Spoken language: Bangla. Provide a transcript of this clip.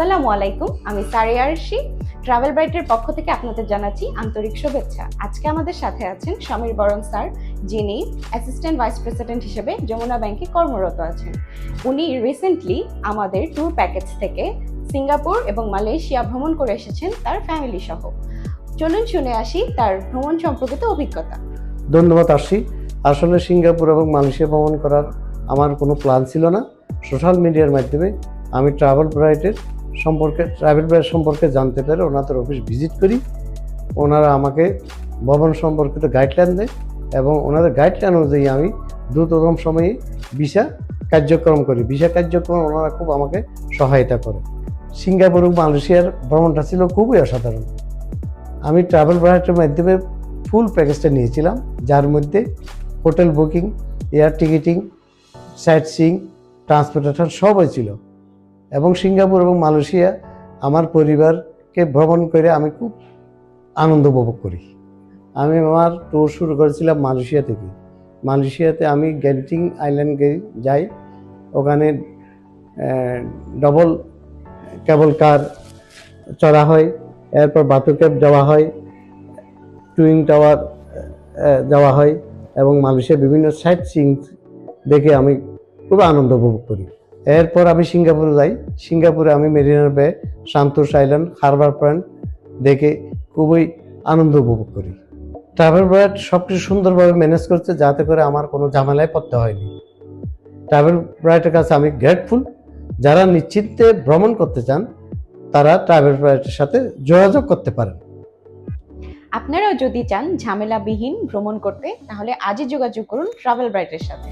আসসালামু আলাইকুম, আমি সারিয়া আরশি ট্রাভেল ব্রাইটের পক্ষ থেকে আপনাদের জানাচ্ছি আন্তরিক শুভেচ্ছা। আজকে আমাদের সাথে আছেন সমীর বরং স্যার, যিনি অ্যাসিস্ট্যান্ট ভাইস প্রেসিডেন্ট হিসেবে যমুনা ব্যাংকে কর্মরত আছেন। উনি রিসেন্টলি আমাদের ট্যুর প্যাকেজ থেকে সিঙ্গাপুর এবং মালয়েশিয়া ভ্রমণ করে এসেছেন তার ফ্যামিলি সহ। চলুন শুনে আসি তার ভ্রমণ সম্পর্কিত অভিজ্ঞতা। ধন্যবাদ আশি আসলে সিঙ্গাপুর এবং মালয়েশিয়া ভ্রমণ করার আমার কোনো প্ল্যান ছিল না। সোশ্যাল মিডিয়ার মাধ্যমে আমি ট্রাভেল ব্রাইটের সম্পর্কে, ট্রাভেল ব্রাইট সম্পর্কে জানতে পেরে ওনাদের অফিস ভিজিট করি। ওনারা আমাকে ভবন সম্পর্কিত গাইডলাইন দেয় এবং ওনাদের গাইডলাইন অনুযায়ী আমি দ্রুততম সময়ে ভিসা কার্যক্রম করি। ভিসা কার্যক্রম ওনারা খুব আমাকে সহায়তা করে। সিঙ্গাপুর মালয়েশিয়ার ভ্রমণটা ছিল খুবই অসাধারণ। আমি ট্রাভেল ব্রাইটের মাধ্যমে ফুল প্যাকেজটা নিয়েছিলাম, যার মধ্যে hotel booking, air ticketing, sightseeing transportation সবই ছিল। এবং সিঙ্গাপুর এবং মালয়েশিয়া আমার পরিবারকে ভ্রমণ করে আমি খুব আনন্দ উপভোগ করি। আমি আমার ট্যুর শুরু করেছিলাম মালয়েশিয়া থেকে। মালয়েশিয়াতে আমি গ্যান্টিং আইল্যান্ড যাই। ওখানে ডবল কেবল কার চড়া হয়। এরপর বাতু ক্যাব যাওয়া হয়। টুইং টাওয়ার যাওয়া হয় এবং মালয়েশিয়ার বিভিন্ন সাইট সিং দেখে আমি খুব আনন্দ উপভোগ করি। এরপর আমি সিঙ্গাপুরে যাই। সিঙ্গাপুরে আমি মেরিনার বে সান্তোস আইল্যান্ড, হারবার পয়েন্ট দেখে খুবই আনন্দ উপভোগ করি। ট্রাভেল ব্রাইট সব কিছু সুন্দরভাবে ম্যানেজ করছে যাতে করে আমার কোনো ঝামেলায় পড়তে হয়নি। ট্রাভেল ব্রাইটের কাছে আমি গ্রেটফুল যারা নিশ্চিন্তে ভ্রমণ করতে চান, তারা ট্রাভেল ব্রাইটের সাথে যোগাযোগ করতে পারেন। আপনারাও যদি চান ঝামেলাবিহীন ভ্রমণ করতে, তাহলে আজই যোগাযোগ করুন ট্রাভেল ব্রাইটের সাথে।